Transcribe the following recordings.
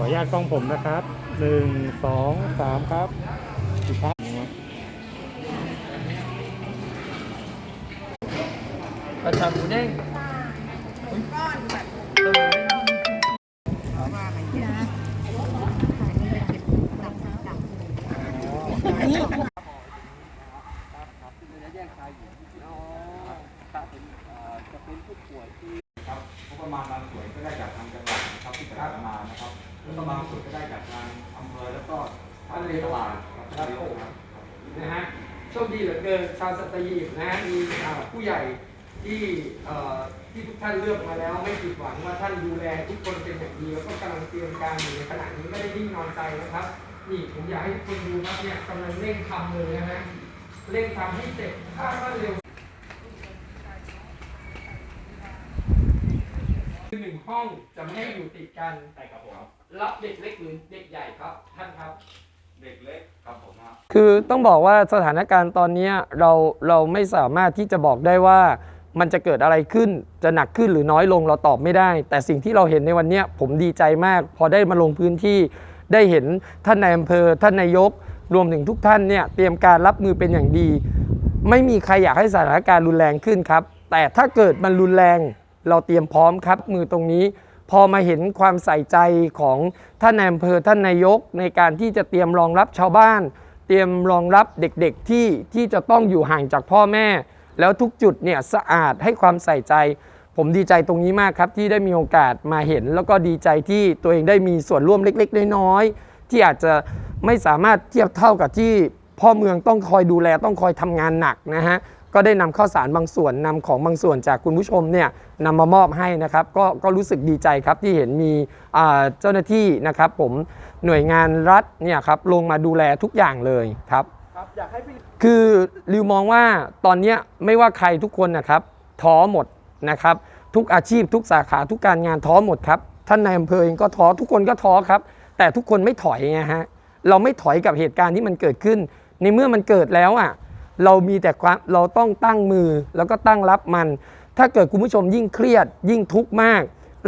ขออนุญาตกล้องผมนะครับหนึ่งสองสามครับอีกครับกระชับหมูเด้งครับงบประมาณบางส่วนก็ได้จากทางจังหวัดนะครับที่จัดมานะครับ แล้วก็บางส่วนก็ได้จากทางอำเภอแล้วก็ทางเทศบาลครับครับครับนะฮะโชคดีเหลือเกินชาวสัตหีบนะฮะมีผู้ใหญ่ที่ที่ทุกท่านเลือกมาแล้ว ไม่ผิดหวังว่าท่านดูแลทุกคนเป็นอย่างดีแล้วก็กำลังเตรียมการอยู่ในขณะนี้ไม่ได้นิ่งนอนใจนะครับนี่ผมอยากให้ทุกคนดูครับเนี่ยกำลังเร่งทำเลยนะฮะเร่งทำให้เสร็จคาดว่าเร็วหนึ่งห้องจะไม่ให้อยู่ติดกันใช่ครับผ รับเด็กเล็กหรือเด็กใหญ่ครับ ท่านครับ เด็กเล็กครับผมครับคือต้องบอกว่าสถานการณ์ตอนเนี้ยเราเราไม่สามารถที่จะบอกได้ว่ามันจะเกิดอะไรขึ้นจะหนักขึ้นหรือน้อยลงเราตอบไม่ได้ แต่สิ่งที่เราเห็นในวันเนี้ยผมดีใจมาก พอได้มาลงพื้นที่ได้เห็นท่านนายอำเภอท่านนายก รวมถึงทุกท่านเนี่ยเตรียมการรับมือเป็นอย่างดี ไม่มีใครอยากให้สถานการณ์รุนแรงขึ้นครับ แต่ถ้าเกิดมันรุนแรง เราเตรียมพร้อมครับ มือตรงนี้ พอมาเห็นความใส่ใจของท่านนายอำเภอท่านนายก ในการที่จะเตรียมรองรับชาวบ้าน เตรียมรองรับเด็กๆที่ที่จะต้องอยู่ห่างจากพ่อแม่ แล้วทุกจุดเนี่ยสะอาดให้ความใส่ใจ ผมดีใจตรงนี้มากครับที่ได้มีโอกาสมาเห็น แล้วก็ดีใจที่ตัวเองได้มีส่วนร่วมเล็กๆน้อยๆที่อาจจะไม่สามารถเทียบเท่ากับที่พ่อเมืองต้องคอยดูแลต้องคอยทำงานหนักนะฮะ ก็ได้นำข้าวสารบางส่วนนำของบางส่วนจากคุณผู้ชมเนี่ยนำมามอบให้นะครับก็ก็รู้สึกดีใจครับที่เห็นมีอ่าเจ้าหน้าที่นะครับผมหน่วยงานรัฐเนี่ยครับลงมาดูแลทุกอย่างเลยครับคือริวมองว่าตอนเนี้ยไม่ว่าใครทุกคนนะครับท้อหมดนะครับ ทุกอาชีพทุกสาขาทุกการงานท้อหมดครับท่านนายอำเภอเองก็ท้อทุกคนก็ท้อครับ แต่ทุกคนไม่ถอยไงฮะเราไม่ถอยกับเหตุการณ์ที่มันเกิดขึ้น ในเมื่อมันเกิดแล้วอะ เรามีแต่ความเราต้องตั้งมือแล้วก็ตั้งรับมัน ถ้าเกิดคุณผู้ชมยิ่งเครียด ยิ่งทุกข์มาก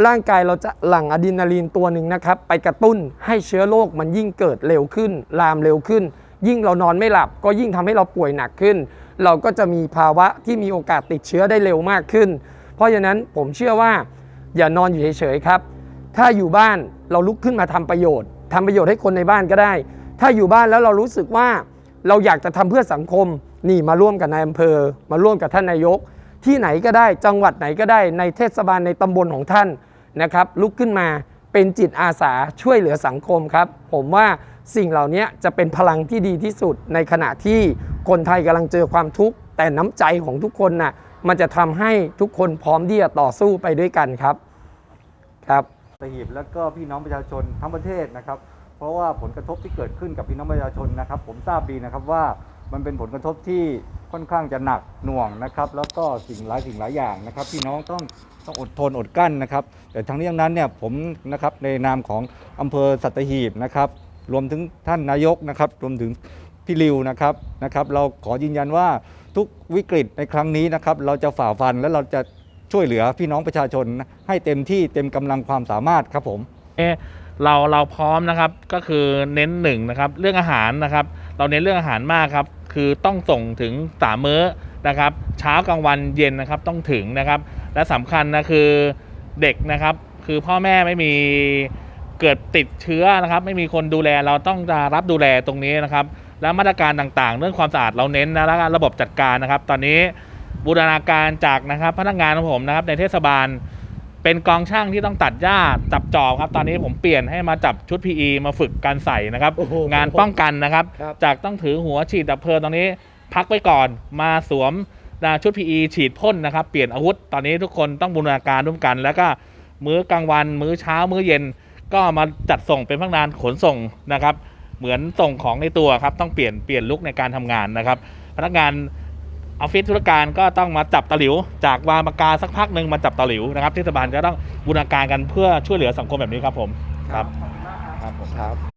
ร่างกายเราจะหลั่งอะดรีนาลีนตัวหนึ่งนะครับ ไปกระตุ้นให้เชื้อโรคมันยิ่งเกิดเร็วขึ้น ลามเร็วขึ้น ยิ่งเรานอนไม่หลับ ก็ยิ่งทำให้เราป่วยหนักขึ้น เราก็จะมีภาวะที่มีโอกาสติดเชื้อได้เร็วมากขึ้น เพราะฉะนั้นผมเชื่อว่า อย่านอนอยู่เฉยๆครับ ถ้าอยู่บ้านเราลุกขึ้นมาทำประโยชน์ทำประโยชน์ให้คนในบ้านก็ได้ ถ้าอยู่บ้านแล้วเรารู้สึกว่า เราอยากจะทำเพื่อสังคมนี่มาร่วมกับนายอำเภอ มาร่วมกับท่านนายก ที่ไหนก็ได้จังหวัดไหนก็ได้ในเทศบาลในตำบลของท่านนะครับ ลุกขึ้นมาเป็นจิตอาสาช่วยเหลือสังคมครับ ผมว่าสิ่งเหล่านี้จะเป็นพลังที่ดีที่สุดในขณะที่คนไทยกำลังเจอความทุกข์แต่น้ำใจของทุกคนน่ะมันจะทำให้ทุกคนพร้อมที่จะต่อสู้ไปด้วยกันครับครับสัตหีบแล้วก็พี่น้องประชาชนทั้งประเทศนะครับ เพราะว่าผลกระทบที่เกิดขึ้นกับพี่น้องประชาชนนะครับ ผมทราบดีนะครับว่ามันเป็นผลกระทบที่ค่อนข้างจะหนักหน่วงนะครับ แล้วก็สิ่งหลายสิ่งหลายอย่างนะครับ พี่น้องต้องต้องอดทนอดกลั้นนะครับ แต่ทั้งนี้ทั้งนั้นเนี่ยผมนะครับในนามของอำเภอสัตหีบนะครับ รวมถึงท่านนายกนะครับ รวมถึงพี่ริวนะครับนะครับ เราขอยืนยันว่าทุกวิกฤตในครั้งนี้นะครับ เราจะฝ่าฟันและเราจะช่วยเหลือพี่น้องประชาชนให้เต็มที่เต็มกำลังความสามารถครับผม เราเราพร้อมนะครับก็คือเน้นหนึ่งนะครับเรื่องอาหารนะครับ เราเน้นเรื่องอาหารมากครับคือต้องส่งถึงสามมื้อนะครับเช้ากลางวันเย็นนะครับต้องถึงนะครับ และสำคัญนะคือเด็กนะครับ คือพ่อแม่ไม่มีเกิดติดเชื้อนะครับ ไม่มีคนดูแลเราต้องจะรับดูแลตรงนี้นะครับ แล้วมาตรการต่างๆ เรื่องความสะอาดเราเน้นนะแล้วก็ระบบจัดการนะครับ ตอนนี้บูรณาการจากนะครับพนักงานของผมนะครับในเทศบาล เป็นกองช่างที่ต้องตัดหญ้าจับจอบครับ ตอนนี้ผมเปลี่ยนให้มาจับชุด PE มาฝึกการใส่นะครับ โอ้โหงานป้องกันนะครับ ครับ จากต้องถือหัวฉีดดับเพลิงตอนนี้ พักไว้ก่อนมาสวมนะชุด PE ฉีดพ่นนะครับ เปลี่ยนอาวุธตอนนี้ทุกคนต้องบูรณาการร่วมกัน แล้วก็มื้อกลางวันมื้อเช้ามื้อเย็น ก็มาจัดส่งเป็นพนักงานขนส่งนะครับ เหมือนส่งของในตัวครับต้องเปลี่ยนเปลี่ยนลุกในการทำงานนะครับ พนักงาน ออฟฟิศธุรการก็ต้องมาจับตะหลิว จากวางปากกาสักพักหนึ่งมาจับตะหลิวนะครับเทศบาลก็ต้องบูรณาการกันเพื่อช่วยเหลือสังคมแบบนี้ครับผมครับครับผม ครับ